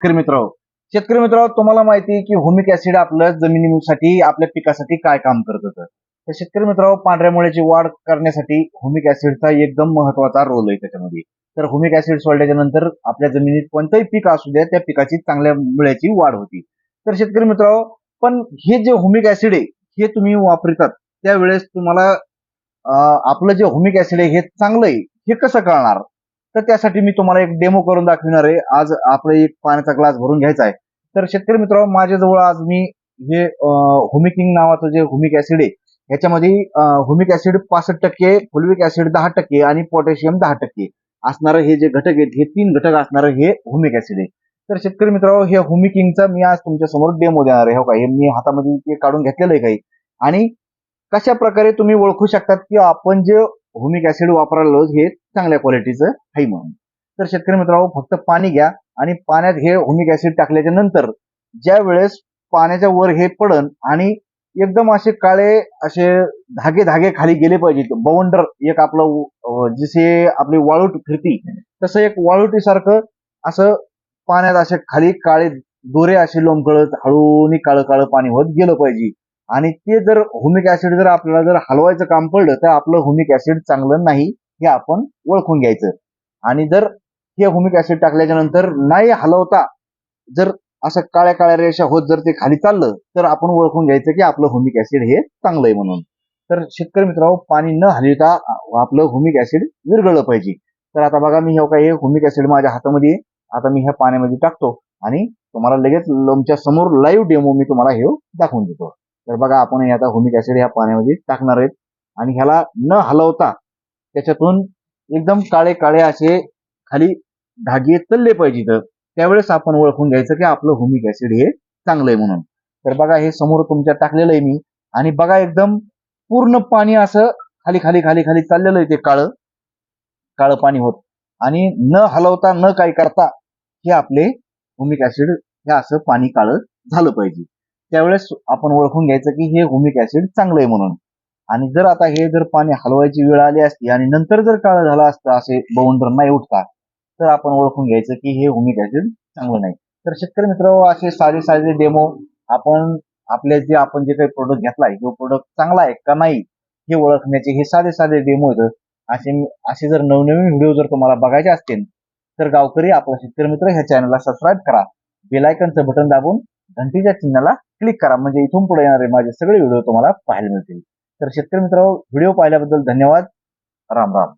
शेतकरी मित्र शेतकरी मित्र तुम्हाला माहिती की होमिक ऍसिड आपल्या जमिनीसाठी आपल्या पिकासाठी काय काम करत होतं? तर शेतकरी मित्र पांढऱ्या मुळ्याची वाढ करण्यासाठी होमिक ऍसिडचा एकदम महत्त्वाचा रोल आहे त्याच्यामध्ये. तर होमिक ऍसिड सोडल्याच्या नंतर आपल्या जमिनीत कोणतंही पीक असू द्या त्या पिकाची चांगल्या मुळ्याची वाढ होती. तर शेतकरी मित्र पण हे जे होमिक ऍसिड आहे हे तुम्ही वापरतात त्यावेळेस तुम्हाला आपलं जे होमिक ऍसिड आहे हे चांगलं आहे हे कसं कळणार? तर त्यासाठी मी तुम्हाला एक डेमो करून दाखविणार आहे. आज आपलं एक पाण्याचा ग्लास भरून घ्यायचा आहे. तर शेतकरी मित्र माझ्याजवळ आज मी हे हुमिकिंग नावाचं जे हुमिक ऍसिड आहे ह्याच्यामध्ये हुमिक ऍसिड पासष्ट टक्के फुलविक ऍसिड दहा टक्के आणि पोटॅशियम दहा टक्के असणारं हे जे घटक आहेत हे तीन घटक असणारं हे हुमिक ऍसिड आहे. तर शेतकरी मित्र हे हुमिकिंगचा मी आज तुमच्यासमोर डेमो देणार आहे. हो का? हे मी हातामध्ये ते काढून घेतलेलं आहे काही. आणि कशा प्रकारे तुम्ही ओळखू शकतात की आपण जे हुमिक ऍसिड वापरायला हे चांगल्या क्वालिटीचं आहे म्हणून. तर शेतकरी मित्रांनो फक्त पाणी घ्या आणि पाण्यात हे होमिक ऍसिड टाकल्याच्या नंतर ज्या वेळेस पाण्याच्या वर हे पडन आणि एकदम असे काळे असे धागे धागे खाली गेले पाहिजेत. बवंडर एक आपलं जसे आपली वाळूट फिरती तसं एक वाळूटी सारखं असं पाण्यात असे खाली काळे दोरे असे लोंबकळत हळूनी काळं काळं पाणी होत गेलं पाहिजे. आणि ते जर होमिक ऍसिड जर आपल्याला जर हलवायचं काम पडलं तर आपलं होमिक ऍसिड चांगलं नाही. हे आपण ओळखून घ्यायचं. आणि जर हे होमिक ऍसिड टाकल्याच्या नंतर नाही हलवता जर असं काळ्या काळ्या रेषा होत जर ते खाली चाललं तर आपण ओळखून घ्यायचं की आपलं होमिक ऍसिड हे चांगलं आहे म्हणून. तर शेतकरी मित्रांनो पाणी न हलवता आपलं होमिक ऍसिड विरघळलं पाहिजे. तर आता बघा मी हे काय हे हुमिक ऍसिड माझ्या हातामध्ये आता मी ह्या पाण्यामध्ये टाकतो आणि तुम्हाला लगेच लोमच्या समोर लाईव्ह डेमो मी तुम्हाला हे दाखवून देतो. तर बघा आपण हे आता होमिक ऍसिड ह्या पाण्यामध्ये टाकणार आहेत. आणि ह्याला न हलवता त्याच्यातून एकदम काळे काळे असे खाली धागे चलले पाहिजे तर. त्यावेळेस आपण ओळखून घ्यायचं की आपलं होमिक ऍसिड हे चांगलं आहे म्हणून. तर बघा हे समोर तुमच्या टाकलेलं आहे मी. आणि बघा एकदम पूर्ण पाणी असं खाली खाली खाली खाली चाललेलं आहे ते काळं. काळं पाणी होत. आणि न हलवता न काय करता हे आपले होमिक ऍसिड हे असं पाणी काळं झालं पाहिजे. त्यावेळेस आपण ओळखून घ्यायचं की हे होमिक ऍसिड चांगलं आहे म्हणून. आणि जर आता हे जर पाणी हलवायची वेळ आली असती आणि नंतर जर काळ झाला असतं असे बवंडर नाही उठता तर आपण ओळखून घ्यायचं की हे हुमिक ऍसिड चांगलं नाही. तर शेतकरी मित्र असे साधे साधे डेमो आपण आपल्या जे आपण जे काही प्रोडक्ट घेतलाय तो प्रोडक्ट चांगला आहे का नाही हे ओळखण्याचे हे साधे साधे डेमो आहेत. असे असे जर नवनवीन व्हिडिओ जर तुम्हाला बघायचे असतील तर गावकरी आपला शेतकरी मित्र ह्या चॅनलला सबस्क्राईब करा. बेलायकनचं बटन दाबून घंटीच्या चिन्हाला क्लिक करा. म्हणजे इथून पुढे येणारे माझे सगळे व्हिडिओ तुम्हाला पाहायला मिळतील. तर शेतकरी मित्र व्हिडिओ पाहिल्याबद्दल धन्यवाद. राम राम.